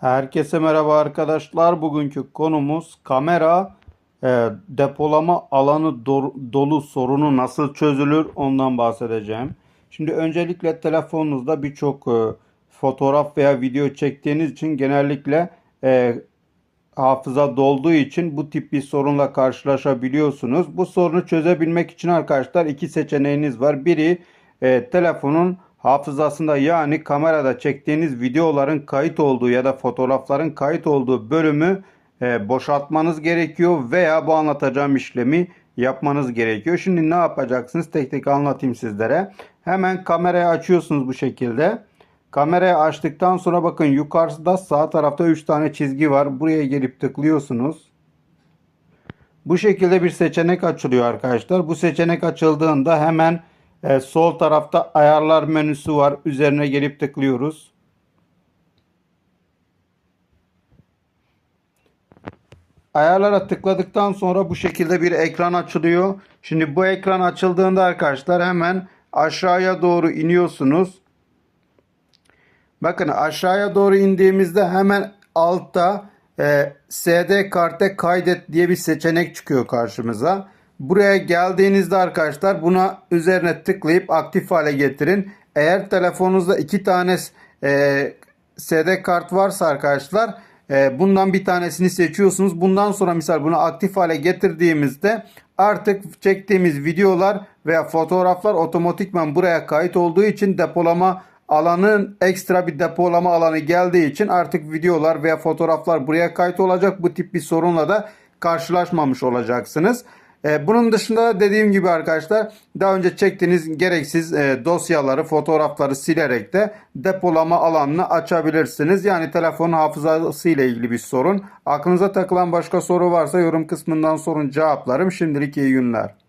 Herkese merhaba arkadaşlar. Bugünkü konumuz kamera e, depolama alanı do- dolu sorunu nasıl çözülür ondan bahsedeceğim. Şimdi öncelikle telefonunuzda birçok e, fotoğraf veya video çektiğiniz için genellikle e, hafıza dolduğu için bu tip bir sorunla karşılaşabiliyorsunuz. Bu sorunu çözebilmek için arkadaşlar iki seçeneğiniz var. Biri e, telefonun hafızasında yani kamerada çektiğiniz videoların kayıt olduğu ya da fotoğrafların kayıt olduğu bölümü e, boşaltmanız gerekiyor veya bu anlatacağım işlemi yapmanız gerekiyor. Şimdi ne yapacaksınız? Tek tek anlatayım sizlere. Hemen kamerayı açıyorsunuz bu şekilde. Kamerayı açtıktan sonra bakın yukarıda sağ tarafta 3 tane çizgi var. Buraya gelip tıklıyorsunuz. Bu şekilde bir seçenek açılıyor arkadaşlar. Bu seçenek açıldığında hemen e, sol tarafta ayarlar menüsü var. Üzerine gelip tıklıyoruz. Ayarlara tıkladıktan sonra bu şekilde bir ekran açılıyor. Şimdi bu ekran açıldığında arkadaşlar hemen aşağıya doğru iniyorsunuz. Bakın aşağıya doğru indiğimizde hemen altta e, SD karte kaydet diye bir seçenek çıkıyor karşımıza. Buraya geldiğinizde arkadaşlar buna üzerine tıklayıp aktif hale getirin. Eğer telefonunuzda iki tane e, SD kart varsa arkadaşlar e, bundan bir tanesini seçiyorsunuz. Bundan sonra misal bunu aktif hale getirdiğimizde artık çektiğimiz videolar veya fotoğraflar otomatikman buraya kayıt olduğu için depolama alanın ekstra bir depolama alanı geldiği için artık videolar veya fotoğraflar buraya kayıt olacak. Bu tip bir sorunla da karşılaşmamış olacaksınız. Ee, bunun dışında dediğim gibi arkadaşlar daha önce çektiğiniz gereksiz e, dosyaları, fotoğrafları silerek de depolama alanını açabilirsiniz. Yani telefon hafızası ile ilgili bir sorun. Aklınıza takılan başka soru varsa yorum kısmından sorun cevaplarım. Şimdilik iyi günler.